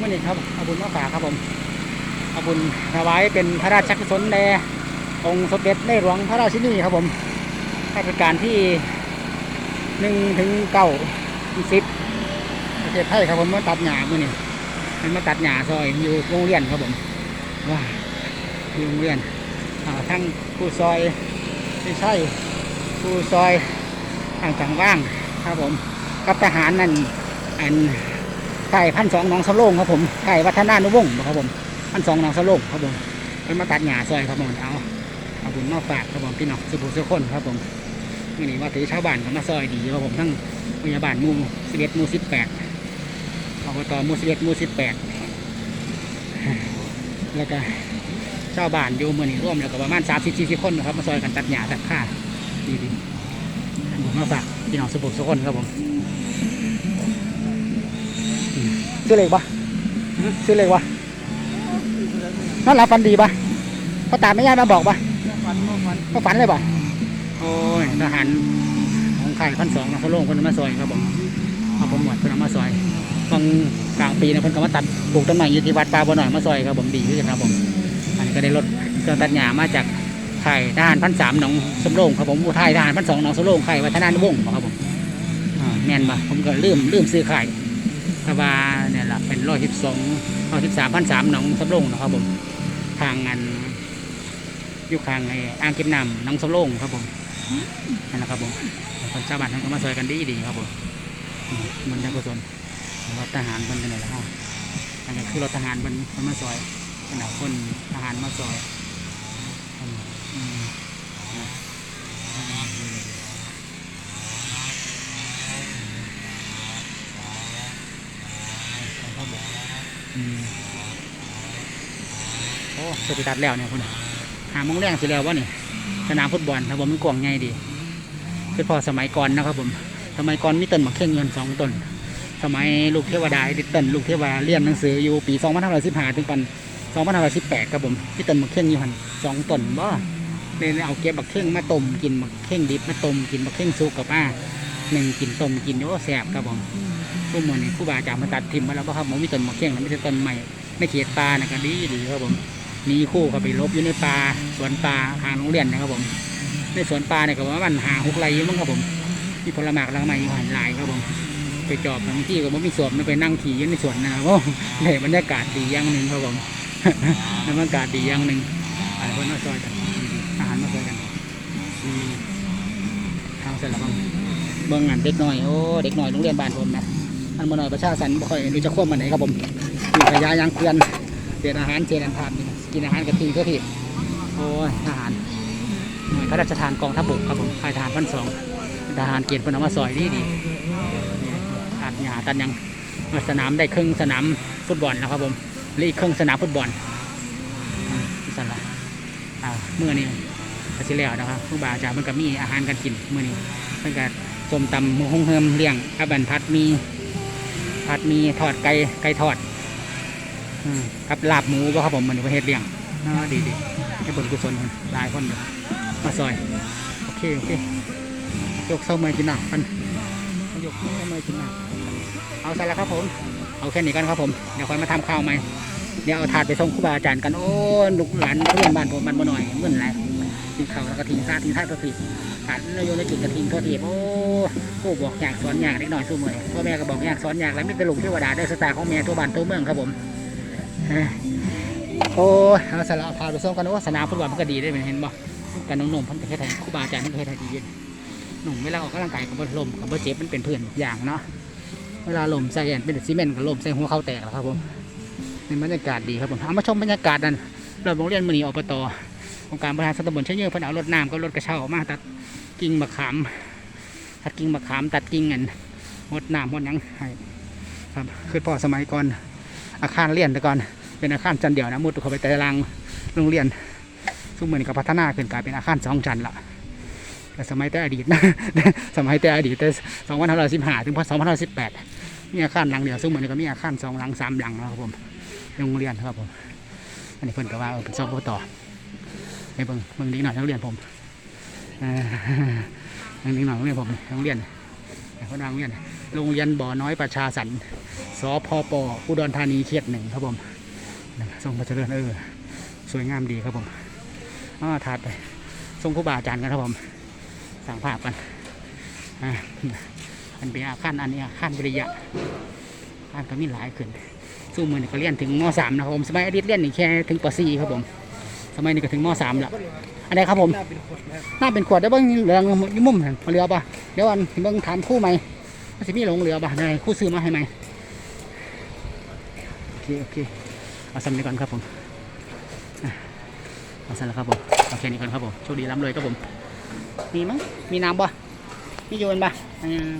มื่อนี้ครับเอาบุญมาฝากครับผมเอาบุญถวายเป็นพระราชกุศลแด่องค์สมเด็จในหลวงพระราชินีครับผมราชการที่หนึ่งถึงเก้าสิบประเทศไทยครับผมมาตัดหญ้ามื่อนี้มันมาตัดหญ้าซอยอยู่โรงเรียนครับผมว้าอยู่โรงเรียนทั้งผู้ซอยไม่ใช่ผู้ซอยทางต่างว่างครับผมกับทหารนั่นอัน ไก่พันสองหนองสะโลงครับผมไก่วัฒนานุวงศ์ครับผมพันสองหนองสะโลงครับผมเป็นมาตัดหญ้าซอยครับผมเอาเอาบุญมาฝากครับผมพี่น้องสุภุสุคนครับผมมื่นี้ว่าถือชาวบ้านเขามาซอยดีครับผมทั้งพยาบาลมู่สิบเอ็ดมู่สิบแปดอบตหมู่สิบเอ็ดมู่สิบแปดแล้วก็ชาวบ้านอยู่มื่อนี้ร่วมแล้วก็ประมาณสามสิบสี่สิบคนนะครับมาซอยกันตัดหญ้าตัดข้าดีดีๆผมมาฝากพี่น้องสุภุสุคนครับผม ชื่อเล็กปะชื่อเล็กปะนั่นรับฟันดีปะพ่อตาไม่ย่ามาบอกปะฟันฟันก็ฝันเลยปะโอ้ยทหารของค่พันสองนะเขาลงคนมาซอยครับผมเอาผมหมดเพิ่นมาซอยบางกลางปีนะเพิ่นก็มาตัดปลูกต้นไม้อยู่ที่วัดป่าบ่อหน่อยมาซอยครับผมดีขึ้นครับผมอันนี้ก็ได้รถเครื่องตัดหญ้ามาจากค่ทหารพันสามหนองสำโรงครับผมอุทัยทหารพันสองหนองสำโรงค่วัฒนานุวงศ์ครับผมแม่นปะผมก็ลืมลืมซื้อค่ ยตะวาเนี่ยแหละเป็นร้อยสิบสองร้อยสิบสามพันสามหนองสำโรงนะครับผมทางงานอยู่ข้างไอ้อ่างเก็บน้ำหนองสำโรงครับผมนั่นแหละครับผมคนชาวบ้านท่านก็มาซอยกันดีดีครับผมมันยังกุศลรถทหารมันกันเลยแล้วอันนี้คือรถทหารมันมันมาซอยขนาดคนทหารมาซอยอืมอืมนะครับผม อืม โอ้สติตัดแล้วเนี่ยคุณหาโมงแรงสิแล้ววะนี่สนามฟุตบอลครับผมมันกว้างใหญ่ดี คือพอสมัยก่อนนะครับผม สมัยก่อนมีต้นมะเข่งเงินสองต้น สมัยลูกเทวดาดิต้นลูกเทวดาเรียนหนังสืออยู่ปี2515ถึงปัน2518ครับผมมีต้นมะเข่งอยู่หันสองต้นบ่เลยเอาเก็บบักเข่งมาต้มกินบักเข่งดิบมาต้มกินบักเข่งสุกกับป้า หนึ่งกินต้มกินโอ้แซ่บครับผมทุกมือนี่ครูบาอาจารย์มาตัดทิมมาแล้วบ่ครับผมมีต้นมะเขือแล้วไม่ใช่ต้นใหม่ในเขตป่านะก็ดีดีครับผมมีคู่เขาไปลบอยู่ในป่าสวนป่าห่างโรงเรียนนะครับผมในสวนป่าเนี่ยก็ว่ามันหาหกไรอยู่มั้งครับผมมีผลไม้กำลังใหม่อยู่หันหลายครับผมไปจอบบางที่ก็บ่มีสวนมันไปนั่งขี่อยู่ในสวนนะครับผมเลยบรรยากาศดีอย่างหนึ่งครับผมบรรยากาศดีอย่างหนึ่งหลายคนมาซอยกันอาหารมาซอยกันอืมทาง เสร็จแล้วบ้างเบิ่งงานเด็กหน้อยโอ้เด็กหน้อยโรงเรียนบ้านผมนะอันมาหน่อยประชาสันบ่ค่อยรู้จะควบมันไหนครับผมมีขยะยางเกลือนเรียนอาหารเจนอันทานกินอาหารกระทิงเพื่อผิดโอ้ยทหารหน่วยพระราชทานกองทัพบกครับผมค่ายทหารพันสองทหารเกียรติพนมาซอยดีดีนี่ตัดหญ้าตัดยังมาสนามได้ครึ่งสนามฟุตบอลแล้วครับผมเหลืออีกครึ่งสนามฟุตบอลสั่นละเมื่อนี้ ก็สิแล้วนะครับผู้บาอาจารย์มันก็มีอาหารการกินเมื่อนี้เพิ่นก็ส้มตำหมูฮงเฮิมเลี้ยงกับบันพัดมีผัดมีทอดไก่ไก่ทอดอืมกับลาบหมูบ่ครับผมมันประเทศเลี้ยงอ่าดีดีให้บุญกุศลคนหลายคนอยู่มาซอย โอเค โอเคยกเส้าเมยกินหนักกันยกเส้าเมยกินหนักเอาใส่แล้วครับผม เอาแค่นี้กันครับผม เดี๋ยวค่อยมาทำข้าวใหม่ เดี๋ยวเอาถาดไปส่งครูบาอาจารย์กัน โอ้ลูกหลานเพื่อนบ้านผมมันมาหน่อยเมื่อไร กินข้าแล้วก็ทิ้งซาทิ้งท่าก็ทิ้งหันแล้วโยนในกินกระทิงโทษทีโอ้ผู้บอกอยากสอนอยากเล็กน่อยสู้มือพ่อแม่ก็บอกอยากสอนอยากแล้วไม่เป็นลูกเทวดาได้สตาร์ของแม่ทั่วบ้านทั่วเมืองครับผมโอ้เอาสาระพาไปส่งกันโอ้สนามฟุตบอลมันก็ดีได้เป็นเห็นบ่กันน้องๆเพันประเทศไทยครูบาอาจารย์พันประเทศไทยดีอยู่หนุ่มเวลาออกกำลังกายกับบลมกับบเจ็บมันเป็นเพื่อนอย่างเนาะเวลาลมใส่แอนเป็นซีเมนต์กับลมใส่หัวเข่าแตกแล้วครับผมนี่บรรยากาศดีครับผมเอามาชมบรรยากาศนั่นเราโรงเรียนมือนีอบต องค์การบริหารส่วนตำบลเชยเยอะเพิ่นเอารถน้ำกับรถกระเช้ามาตัดกิ่งมะขามตัดกิ่งมะขามตัดกิ่งเงินหดน้ำหดยังให้ครับคือพอสมัยก่อนอาคารเรียนแต่ก่อนเป็นอาคารชั้นเดียวนะมุดเข้าไปแต่ละรังโรงเรียนซึ่งเหมือนกับพัฒนาขึ้นกลายเป็นอาคารสองชั้นละแต่สมัยแต่อดีตนะสมัยแต่อดีตแต่สองพันห้าร้อยสิบห้าถึงพศสองพันห้าร้อยสิบแปดมีอาคารหลังเดียวซึ่งเหมือนกับมีอาคารสองหลังสามหลังนะครับผมโรงเรียนครับผมอันนี้เพิ่นก็ว่าเป็นซอกต่อ ให้เบิ่งเบิ่งดีหน่อยนักเรียนผมอ่านั่งนิ่งหน่อยโรงเรียนผมโรงเรียนคนโรงเรียนโรงเรียนบ่อน้อยประชาสันสพปอุดรธานีเขตหนึ่งครับผมทรงพระเจริญเออสวยงามดีครับผมอ่าถาดไปทรงครูบาอาจารย์กันครับผมสั่งภาพกันอันเป็นอาคารอันนี้อาคารวิริยะอาคารก็มีหลายขึ้นสู้มือนก็เรียนถึงม .3 นะครับผมสมัยอดีตเรียนนี่แค่ถึงป .4 ครับผม สมัยนี้ก็ถึงม .3 แล้วอันไหนครับผมน่าเป็นคนนะครับน่าเป็นขวดได้เบิ้งเหลืองอยุ่มุมหั่นเรือป่ะเดี๋ยวอันเบิ้งถามคู่ไหมว่าสิมีหลงเรือป่ะได้คู่ซื้อมาให้ไหมโอเคโอเคเอาสำนี้ก่อนครับผมอะเอาสั่นแล้วครับผมเอาแค่นี้ก่อนครับผมโชคดีร่ำรวยครับผมมีมั้งมีน้ำป่ะมีโยนป่ะอ่า